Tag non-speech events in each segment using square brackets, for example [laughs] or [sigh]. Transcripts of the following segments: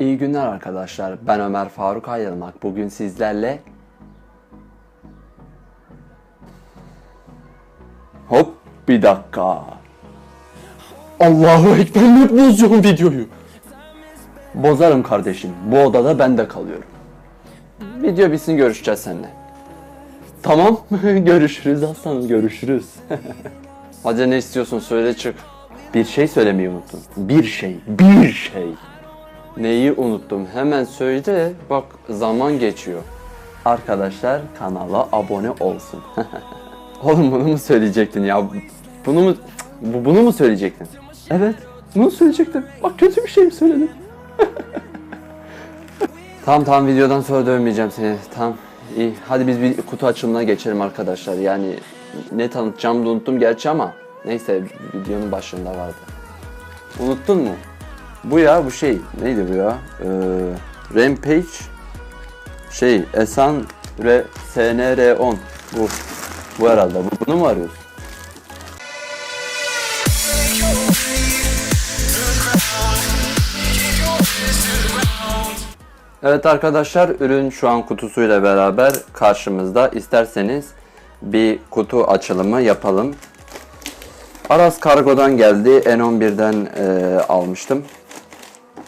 İyi günler arkadaşlar. Ben Ömer Faruk Ayrılmak. Bugün sizlerle Hop bir dakika. Allahu Ekber ne bozuyorum videoyu. Bozarım kardeşim. Bu odada ben de kalıyorum. Video bitsin görüşeceğiz seninle. Tamam. [laughs] görüşürüz aslanım görüşürüz. [laughs] Hadi ne istiyorsun söyle çık. Bir şey söylemeyi unuttun. Bir şey. Bir şey. Neyi unuttum? Hemen söyle. Bak zaman geçiyor. Arkadaşlar kanala abone olsun. [laughs] Oğlum bunu mu söyleyecektin ya? Bunu mu bu- bunu mu söyleyecektin? Evet. Bunu söyleyecektim. Bak kötü bir şey mi söyledim? [laughs] tamam tamam videodan sonra dövmeyeceğim seni. Tamam. İyi. Hadi biz bir kutu açılımına geçelim arkadaşlar. Yani ne tanıtacağımı da unuttum gerçi ama neyse videonun başında vardı. Unuttun mu? Bu ya bu şey neydi bu ya? Ee, Rampage şey Esan ve SNR10 bu bu herhalde bu, bunu mu arıyorsun? Evet arkadaşlar ürün şu an kutusuyla beraber karşımızda. İsterseniz bir kutu açılımı yapalım. Aras Kargo'dan geldi. N11'den e, almıştım.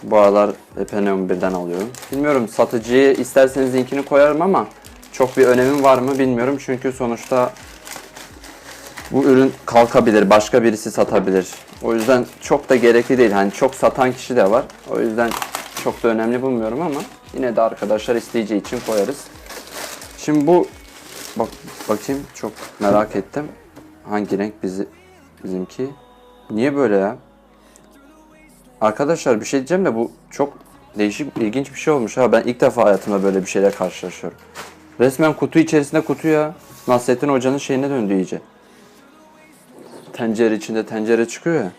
Bu aralar hep N11'den alıyorum. Bilmiyorum satıcıyı isterseniz linkini koyarım ama çok bir önemi var mı bilmiyorum. Çünkü sonuçta bu ürün kalkabilir, başka birisi satabilir. O yüzden çok da gerekli değil. Hani çok satan kişi de var. O yüzden çok da önemli bulmuyorum ama yine de arkadaşlar isteyeceği için koyarız. Şimdi bu bak bakayım çok merak ettim. Hangi renk bizi bizimki? Niye böyle ya? Arkadaşlar bir şey diyeceğim de bu çok değişik, ilginç bir şey olmuş ha. Ben ilk defa hayatımda böyle bir şeyle karşılaşıyorum. Resmen kutu içerisinde kutu ya. Nasrettin Hoca'nın şeyine döndü iyice. Tencere içinde tencere çıkıyor ya.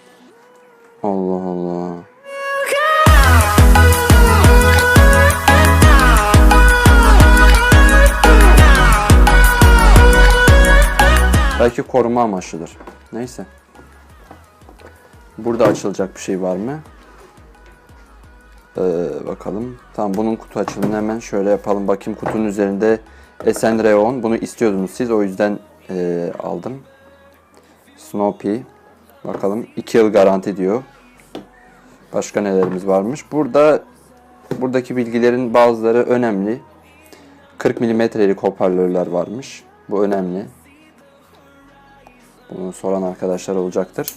Allah Allah. Belki koruma amaçlıdır. Neyse. Burada açılacak bir şey var mı? Ee, bakalım. Tamam bunun kutu açılımını hemen şöyle yapalım. Bakayım kutunun üzerinde Esen Reon. Bunu istiyordunuz siz. O yüzden ee, aldım. Snoopy. Bakalım 2 yıl garanti diyor. Başka nelerimiz varmış? Burada buradaki bilgilerin bazıları önemli. 40 milimetrelik hoparlörler varmış. Bu önemli. Bunu soran arkadaşlar olacaktır.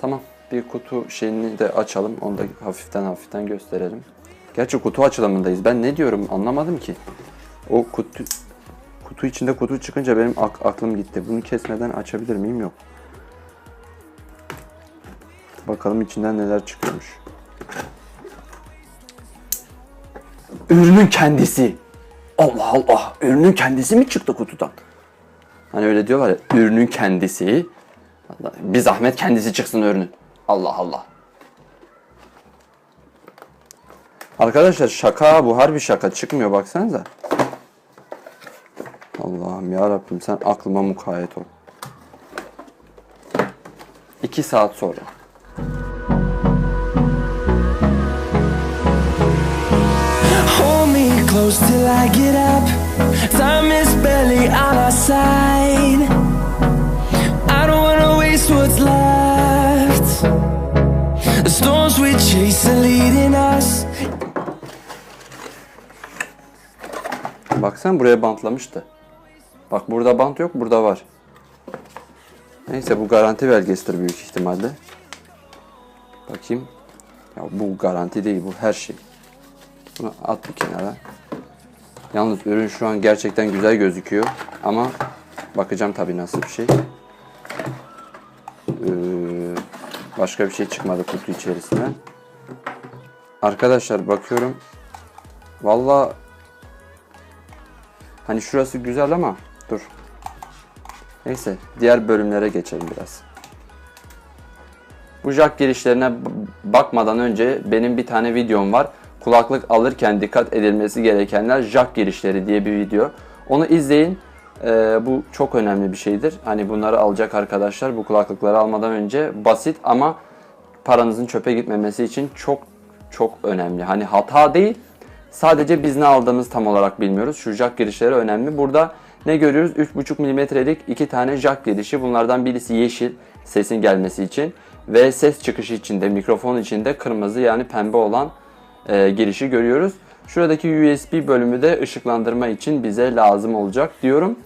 Tamam. Bir kutu şeyini de açalım. Onu da hafiften hafiften gösterelim. Gerçi kutu açılımındayız. Ben ne diyorum anlamadım ki. O kutu kutu içinde kutu çıkınca benim ak- aklım gitti. Bunu kesmeden açabilir miyim? Yok. Bakalım içinden neler çıkıyormuş. Ürünün kendisi. Allah Allah. Ürünün kendisi mi çıktı kutudan? Hani öyle diyorlar ya ürünün kendisi. Allah, bir zahmet kendisi çıksın ürünün. Allah Allah. Arkadaşlar şaka bu harbi şaka çıkmıyor baksanıza. Allah'ım ya Rabbim sen aklıma mukayyet ol. İki saat sonra. Close till I get up. Time is barely on our side. Storms we chase are leading us. Bak sen buraya bantlamıştı. Bak burada bant yok, burada var. Neyse bu garanti belgesidir büyük ihtimalle. Bakayım. Ya bu garanti değil, bu her şey. Bunu at bir kenara. Yalnız ürün şu an gerçekten güzel gözüküyor. Ama bakacağım tabii nasıl bir şey. Başka bir şey çıkmadı kutu içerisinden. Arkadaşlar bakıyorum. Vallahi Hani şurası güzel ama dur. Neyse diğer bölümlere geçelim biraz. Bu jack girişlerine bakmadan önce benim bir tane videom var. Kulaklık alırken dikkat edilmesi gerekenler jack girişleri diye bir video. Onu izleyin. Ee, bu çok önemli bir şeydir. Hani bunları alacak arkadaşlar bu kulaklıkları almadan önce basit ama paranızın çöpe gitmemesi için çok çok önemli. Hani hata değil. Sadece biz ne aldığımız tam olarak bilmiyoruz. Şu jack girişleri önemli. Burada ne görüyoruz? 3.5 milimetrelik iki tane jack girişi. Bunlardan birisi yeşil sesin gelmesi için ve ses çıkışı için de mikrofon için de kırmızı yani pembe olan e, girişi görüyoruz. Şuradaki USB bölümü de ışıklandırma için bize lazım olacak diyorum.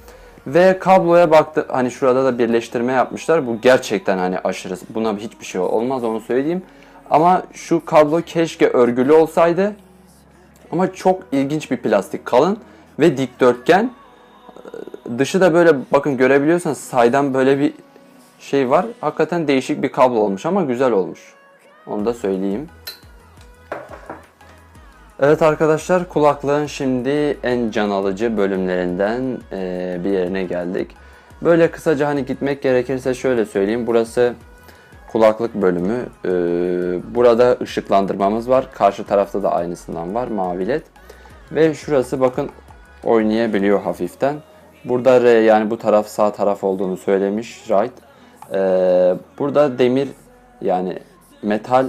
Ve kabloya baktı hani şurada da birleştirme yapmışlar. Bu gerçekten hani aşırı. Buna hiçbir şey olmaz onu söyleyeyim. Ama şu kablo keşke örgülü olsaydı. Ama çok ilginç bir plastik kalın ve dikdörtgen. Dışı da böyle bakın görebiliyorsanız saydan böyle bir şey var. Hakikaten değişik bir kablo olmuş ama güzel olmuş. Onu da söyleyeyim. Evet arkadaşlar kulaklığın şimdi en can alıcı bölümlerinden eee, bir yerine geldik. Böyle kısaca hani gitmek gerekirse şöyle söyleyeyim. Burası kulaklık bölümü. Eee, burada ışıklandırmamız var. Karşı tarafta da aynısından var mavi led. Ve şurası bakın oynayabiliyor hafiften. Burada R yani bu taraf sağ taraf olduğunu söylemiş right. Eee, burada demir yani metal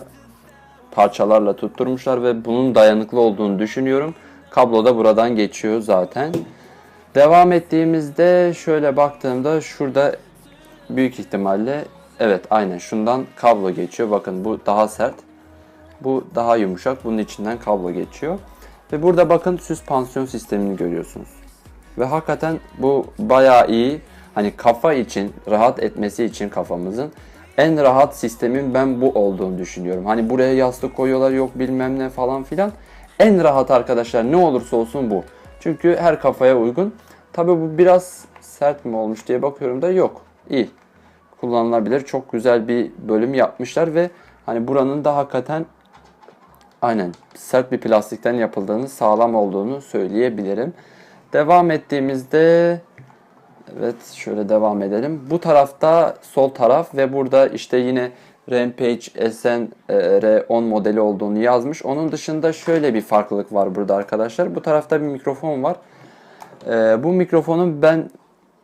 parçalarla tutturmuşlar ve bunun dayanıklı olduğunu düşünüyorum. Kablo da buradan geçiyor zaten. Devam ettiğimizde şöyle baktığımda şurada büyük ihtimalle evet aynen şundan kablo geçiyor. Bakın bu daha sert. Bu daha yumuşak. Bunun içinden kablo geçiyor. Ve burada bakın süspansiyon sistemini görüyorsunuz. Ve hakikaten bu bayağı iyi. Hani kafa için, rahat etmesi için kafamızın en rahat sistemin ben bu olduğunu düşünüyorum. Hani buraya yastık koyuyorlar yok bilmem ne falan filan. En rahat arkadaşlar ne olursa olsun bu. Çünkü her kafaya uygun. Tabi bu biraz sert mi olmuş diye bakıyorum da yok. İyi. Kullanılabilir. Çok güzel bir bölüm yapmışlar ve hani buranın da hakikaten aynen sert bir plastikten yapıldığını, sağlam olduğunu söyleyebilirim. Devam ettiğimizde Evet şöyle devam edelim. Bu tarafta sol taraf ve burada işte yine Rampage SN e, R10 modeli olduğunu yazmış. Onun dışında şöyle bir farklılık var burada arkadaşlar. Bu tarafta bir mikrofon var. E, bu mikrofonun ben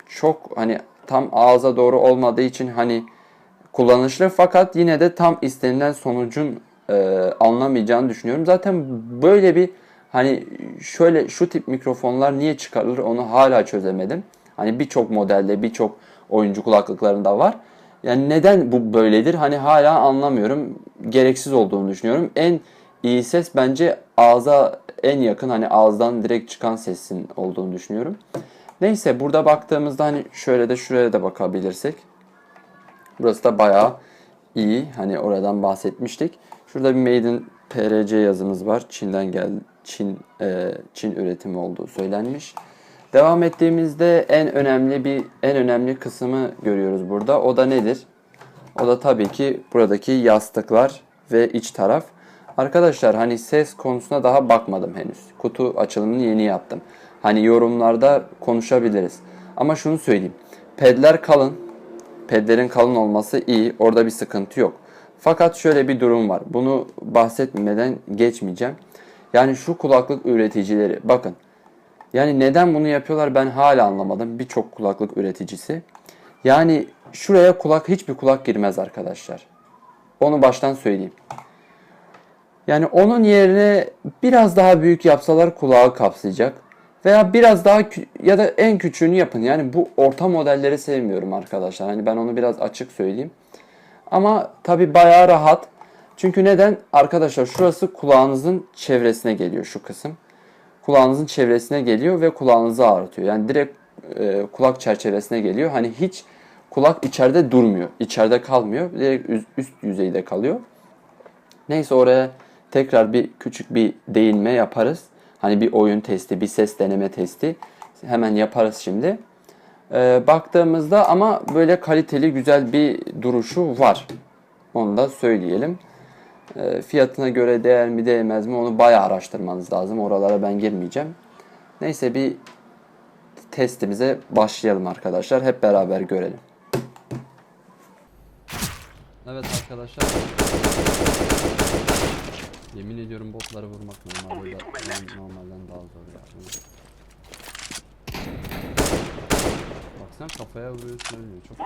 çok hani tam ağza doğru olmadığı için hani kullanışlı fakat yine de tam istenilen sonucun e, alınamayacağını düşünüyorum. Zaten böyle bir hani şöyle şu tip mikrofonlar niye çıkarılır onu hala çözemedim. Hani birçok modelde, birçok oyuncu kulaklıklarında var. Yani neden bu böyledir? Hani hala anlamıyorum. Gereksiz olduğunu düşünüyorum. En iyi ses bence ağza en yakın hani ağızdan direkt çıkan sesin olduğunu düşünüyorum. Neyse burada baktığımızda hani şöyle de şuraya da bakabilirsek. Burası da bayağı iyi. Hani oradan bahsetmiştik. Şurada bir Made in PRC yazımız var. Çin'den geldi. Çin e, Çin üretimi olduğu söylenmiş. Devam ettiğimizde en önemli bir en önemli kısmı görüyoruz burada. O da nedir? O da tabii ki buradaki yastıklar ve iç taraf. Arkadaşlar hani ses konusuna daha bakmadım henüz. Kutu açılımını yeni yaptım. Hani yorumlarda konuşabiliriz. Ama şunu söyleyeyim. Pedler kalın. Pedlerin kalın olması iyi. Orada bir sıkıntı yok. Fakat şöyle bir durum var. Bunu bahsetmeden geçmeyeceğim. Yani şu kulaklık üreticileri bakın. Yani neden bunu yapıyorlar ben hala anlamadım. Birçok kulaklık üreticisi. Yani şuraya kulak hiçbir kulak girmez arkadaşlar. Onu baştan söyleyeyim. Yani onun yerine biraz daha büyük yapsalar kulağı kapsayacak. Veya biraz daha ya da en küçüğünü yapın. Yani bu orta modelleri sevmiyorum arkadaşlar. Hani ben onu biraz açık söyleyeyim. Ama tabi bayağı rahat. Çünkü neden? Arkadaşlar şurası kulağınızın çevresine geliyor şu kısım kulağınızın çevresine geliyor ve kulağınızı ağrıtıyor. Yani direkt e, kulak çerçevesine geliyor. Hani hiç kulak içeride durmuyor. içeride kalmıyor. Direkt üst, üst yüzeyde kalıyor. Neyse oraya tekrar bir küçük bir değinme yaparız. Hani bir oyun testi, bir ses deneme testi. Hemen yaparız şimdi. E, baktığımızda ama böyle kaliteli güzel bir duruşu var. Onu da söyleyelim. E, fiyatına göre değer mi değmez mi onu bayağı araştırmanız lazım. Oralara ben girmeyeceğim. Neyse bir testimize başlayalım arkadaşlar. Hep beraber görelim. Evet arkadaşlar. Yemin ediyorum botları vurmak normalde normalden daha zor ya. Baksana kafaya vuruyorsun ölmüyor. Çok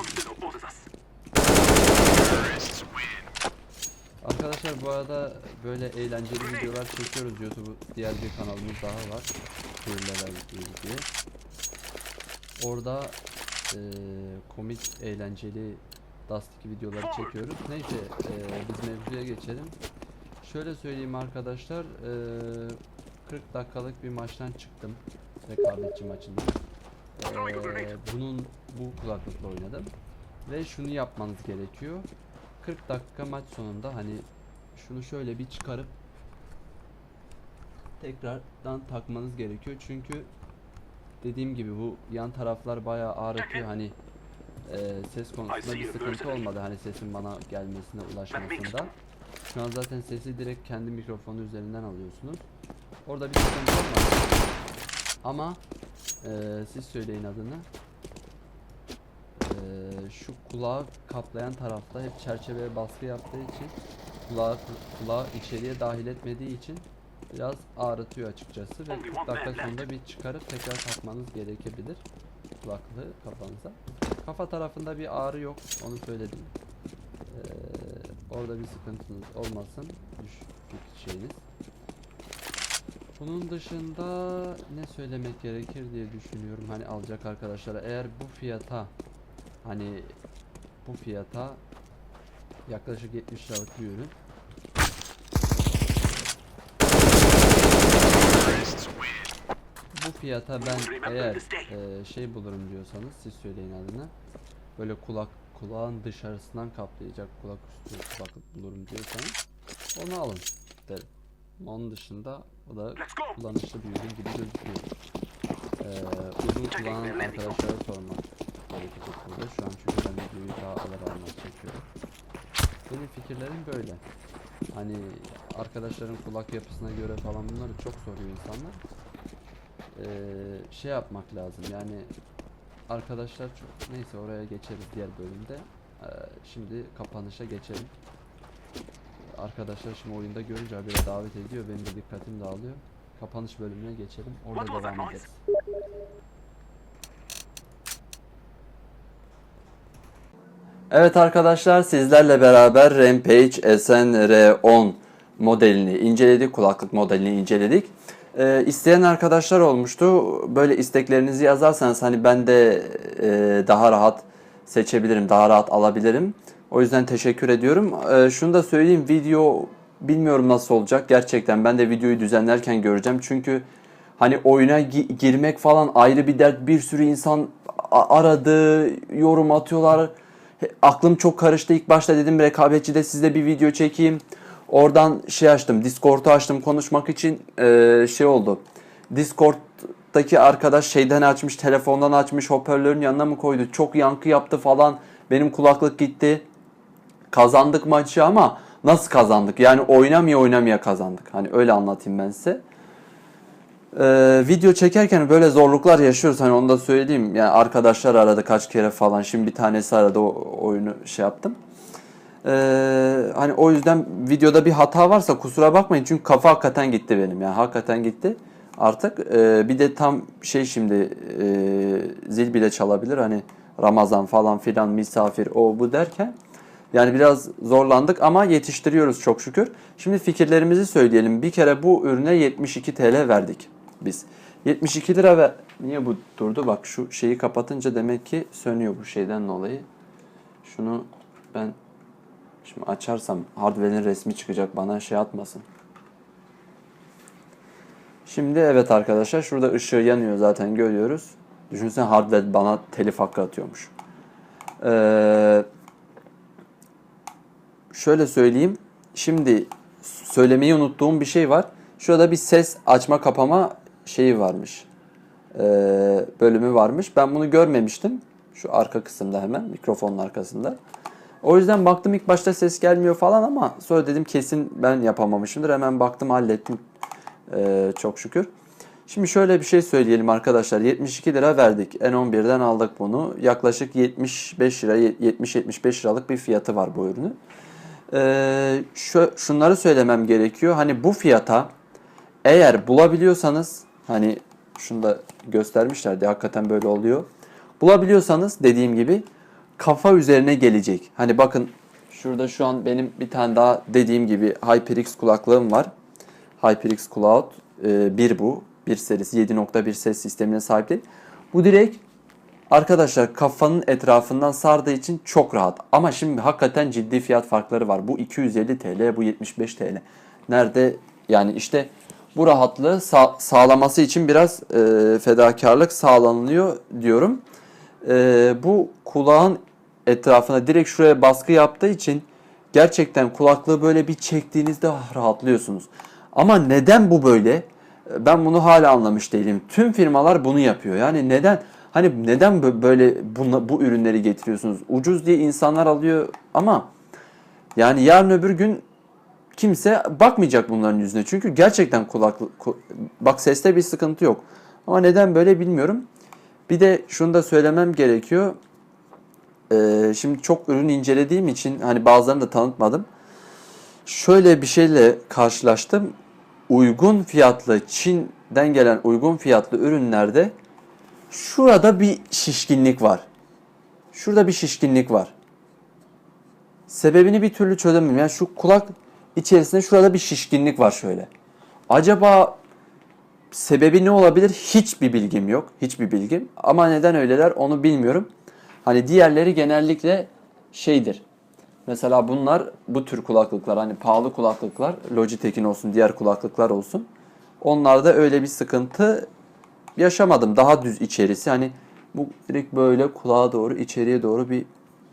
Arkadaşlar bu arada böyle eğlenceli videolar çekiyoruz YouTube diğer bir kanalımız daha var. Level diye. Orada eee, komik eğlenceli Dust 2 videoları çekiyoruz. Neyse eee, biz mevzuya geçelim. Şöyle söyleyeyim arkadaşlar eee, 40 dakikalık bir maçtan çıktım. Rekabetçi maçından. Eee, bunun bu kulaklıkla oynadım. Ve şunu yapmanız gerekiyor. 40 dakika maç sonunda hani şunu şöyle bir çıkarıp tekrardan takmanız gerekiyor. Çünkü dediğim gibi bu yan taraflar bayağı ağrıtıyor hani e, ses konusunda bir sıkıntı olmadı hani sesin bana gelmesine ulaşmasında. Şu an zaten sesi direkt kendi mikrofonu üzerinden alıyorsunuz. Orada bir sıkıntı olmadı. Ama e, siz söyleyin adını. Ee, şu kulağı kaplayan tarafta hep çerçeveye baskı yaptığı için kulağı, kulağı içeriye dahil etmediği için biraz ağrıtıyor açıkçası ve 40 dakika sonunda bir çıkarıp tekrar takmanız gerekebilir kulaklığı kafanıza. Kafa tarafında bir ağrı yok onu söyledim. Ee, orada bir sıkıntınız olmasın düşük şeyiniz. Bunun dışında ne söylemek gerekir diye düşünüyorum hani alacak arkadaşlara eğer bu fiyata hani bu fiyata yaklaşık 70 liralık bir ürün. Bu fiyata ben eğer e, şey bulurum diyorsanız siz söyleyin adını. Böyle kulak kulağın dışarısından kaplayacak kulak üstü kulaklık bulurum diyorsanız onu alın derim. Onun dışında o da kullanışlı bir ürün gibi gözüküyor. Ee, uzun kullanan arkadaşlara sormak gerekecek burada. Şu an çünkü ben videoyu daha alır almaz çekiyorum. Benim fikirlerim böyle. Hani arkadaşların kulak yapısına göre falan bunları çok soruyor insanlar. Ee, şey yapmak lazım yani arkadaşlar çok neyse oraya geçeriz diğer bölümde. Ee, şimdi kapanışa geçelim. Arkadaşlar şimdi oyunda görünce habire davet ediyor. Benim de dikkatim dağılıyor. Kapanış bölümüne geçelim. Orada devam ederiz. Evet arkadaşlar sizlerle beraber Rampage SNR10 modelini inceledik. Kulaklık modelini inceledik. Ee, isteyen arkadaşlar olmuştu. Böyle isteklerinizi yazarsanız hani ben de e, daha rahat seçebilirim, daha rahat alabilirim. O yüzden teşekkür ediyorum. Ee, şunu da söyleyeyim video bilmiyorum nasıl olacak. Gerçekten ben de videoyu düzenlerken göreceğim. Çünkü hani oyuna gi- girmek falan ayrı bir dert. Bir sürü insan aradı, yorum atıyorlar. Aklım çok karıştı. İlk başta dedim rekabetçide size bir video çekeyim. Oradan şey açtım, Discord'u açtım konuşmak için Ee, şey oldu. Discord'daki arkadaş şeyden açmış, telefondan açmış, hoparlörün yanına mı koydu? Çok yankı yaptı falan. Benim kulaklık gitti. Kazandık maçı ama nasıl kazandık? Yani oynamaya oynamaya kazandık. Hani öyle anlatayım ben size. Ee, video çekerken böyle zorluklar yaşıyoruz. Hani onu da söyleyeyim. Yani arkadaşlar aradı kaç kere falan. Şimdi bir tanesi aradı o oyunu şey yaptım. Ee, hani o yüzden videoda bir hata varsa kusura bakmayın. Çünkü kafa hakikaten gitti benim. Yani hakikaten gitti. Artık Ee, bir de tam şey şimdi e, zil bile çalabilir. Hani Ramazan falan filan misafir o bu derken yani biraz zorlandık ama yetiştiriyoruz çok şükür. Şimdi fikirlerimizi söyleyelim. Bir kere bu ürüne 72 TL verdik biz. 72 lira ve niye bu durdu? Bak şu şeyi kapatınca demek ki sönüyor bu şeyden dolayı. Şunu ben şimdi açarsam hardware'in resmi çıkacak bana şey atmasın. Şimdi evet arkadaşlar şurada ışığı yanıyor zaten görüyoruz. Düşünsene hardware bana telif hakkı atıyormuş. Eee şöyle söyleyeyim. Şimdi söylemeyi unuttuğum bir şey var. Şurada bir ses açma kapama şeyi varmış. Ee, bölümü varmış. Ben bunu görmemiştim. Şu arka kısımda hemen mikrofonun arkasında. O yüzden baktım ilk başta ses gelmiyor falan ama sonra dedim kesin ben yapamamışımdır. Hemen baktım hallettim. Ee, çok şükür. Şimdi şöyle bir şey söyleyelim arkadaşlar. 72 lira verdik. N11'den aldık bunu. Yaklaşık 75 lira, 70-75 liralık bir fiyatı var bu ürünün. Ee, şu, şunları söylemem gerekiyor. Hani bu fiyata eğer bulabiliyorsanız hani şunu da göstermişlerdi hakikaten böyle oluyor. Bulabiliyorsanız dediğim gibi kafa üzerine gelecek. Hani bakın Şurada şu an benim bir tane daha dediğim gibi HyperX kulaklığım var. HyperX Cloud e, 1 bu. 1 serisi 7.1 ses sistemine sahip değil. Bu direkt arkadaşlar kafanın etrafından sardığı için çok rahat. Ama şimdi hakikaten ciddi fiyat farkları var. Bu 250 TL, bu 75 TL. Nerede yani işte bu rahatlığı sağ- sağlaması için biraz e, fedakarlık sağlanılıyor diyorum. E, bu kulağın etrafına direkt şuraya baskı yaptığı için gerçekten kulaklığı böyle bir çektiğinizde rahatlıyorsunuz. Ama neden bu böyle? Ben bunu hala anlamış değilim. Tüm firmalar bunu yapıyor. Yani neden hani neden bö- böyle buna, bu ürünleri getiriyorsunuz? Ucuz diye insanlar alıyor ama yani yarın öbür gün kimse bakmayacak bunların yüzüne. Çünkü gerçekten kulaklık ku- bak seste bir sıkıntı yok. Ama neden böyle bilmiyorum. Bir de şunu da söylemem gerekiyor. Ee, şimdi çok ürün incelediğim için hani bazılarını da tanıtmadım. Şöyle bir şeyle karşılaştım. Uygun fiyatlı Çin'den gelen uygun fiyatlı ürünlerde şurada bir şişkinlik var. Şurada bir şişkinlik var. Sebebini bir türlü çözemiyorum. Yani şu kulak içerisinde şurada bir şişkinlik var şöyle. Acaba sebebi ne olabilir? Hiçbir bilgim yok. Hiçbir bilgim. Ama neden öyleler onu bilmiyorum. Hani diğerleri genellikle şeydir. Mesela bunlar bu tür kulaklıklar hani pahalı kulaklıklar Logitech'in olsun diğer kulaklıklar olsun. Onlarda öyle bir sıkıntı yaşamadım. Daha düz içerisi hani bu direkt böyle kulağa doğru içeriye doğru bir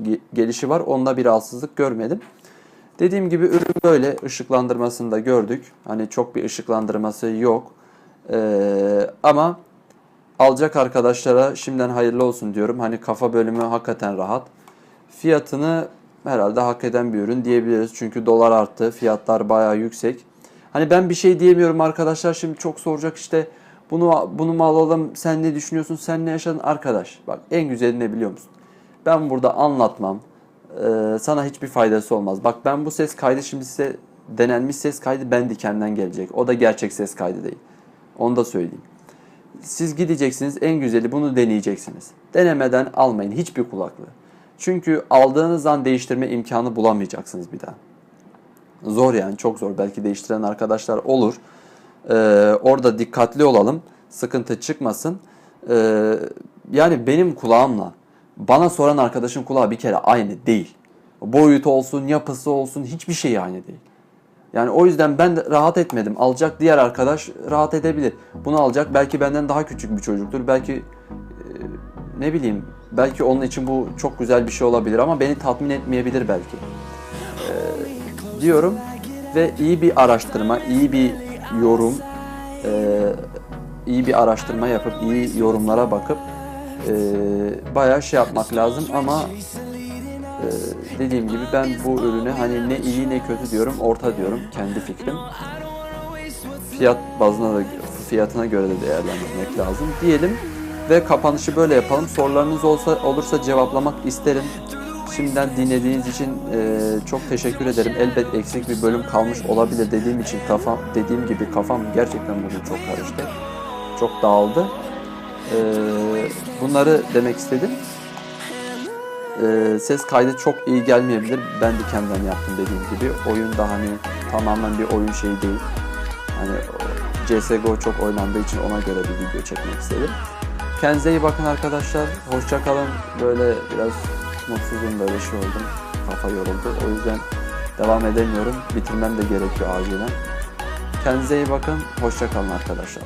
ge- gelişi var. Onda bir rahatsızlık görmedim. Dediğim gibi ürün böyle ışıklandırmasını da gördük. Hani çok bir ışıklandırması yok. Ee, ama alacak arkadaşlara şimdiden hayırlı olsun diyorum. Hani kafa bölümü hakikaten rahat. Fiyatını herhalde hak eden bir ürün diyebiliriz. Çünkü dolar arttı. Fiyatlar bayağı yüksek. Hani ben bir şey diyemiyorum arkadaşlar. Şimdi çok soracak işte bunu bunu mu alalım? Sen ne düşünüyorsun? Sen ne yaşadın? Arkadaş bak en güzeli ne biliyor musun? Ben burada anlatmam. Ee, sana hiçbir faydası olmaz. Bak ben bu ses kaydı şimdi size denenmiş ses kaydı Bandicam'den gelecek. O da gerçek ses kaydı değil. Onu da söyleyeyim. Siz gideceksiniz en güzeli bunu deneyeceksiniz. Denemeden almayın hiçbir kulaklığı. Çünkü aldığınız an değiştirme imkanı bulamayacaksınız bir daha. Zor yani çok zor. Belki değiştiren arkadaşlar olur. Ee, orada dikkatli olalım. Sıkıntı çıkmasın. Ee, yani benim kulağımla bana soran arkadaşın kulağı bir kere aynı değil. Boyutu olsun, yapısı olsun hiçbir şey aynı değil. Yani o yüzden ben rahat etmedim. Alacak diğer arkadaş rahat edebilir. Bunu alacak belki benden daha küçük bir çocuktur. Belki e, ne bileyim belki onun için bu çok güzel bir şey olabilir ama beni tatmin etmeyebilir belki. Ee, diyorum ve iyi bir araştırma, iyi bir yorum, e, iyi bir araştırma yapıp iyi yorumlara bakıp e, bayağı şey yapmak lazım ama ee, dediğim gibi ben bu ürüne hani ne iyi ne kötü diyorum, orta diyorum kendi fikrim. Fiyat bazına da fiyatına göre de değerlendirmek lazım diyelim ve kapanışı böyle yapalım. Sorularınız olsa olursa cevaplamak isterim. Şimdiden dinlediğiniz için e, çok teşekkür ederim. Elbet eksik bir bölüm kalmış olabilir dediğim için kafam dediğim gibi kafam gerçekten bugün çok karıştı. Çok dağıldı. Ee, bunları demek istedim. Ee, ses kaydı çok iyi gelmeyebilir. Ben de kendimden yaptım dediğim gibi. Oyun da hani tamamen bir oyun şeyi değil. Hani CSGO çok oynandığı için ona göre bir video çekmek istedim. Kendinize iyi bakın arkadaşlar. Hoşça kalın. Böyle biraz mutsuzum böyle şey oldum. Kafa yoruldu. O yüzden devam edemiyorum. Bitirmem de gerekiyor acilen. Kendinize iyi bakın. Hoşça kalın arkadaşlar.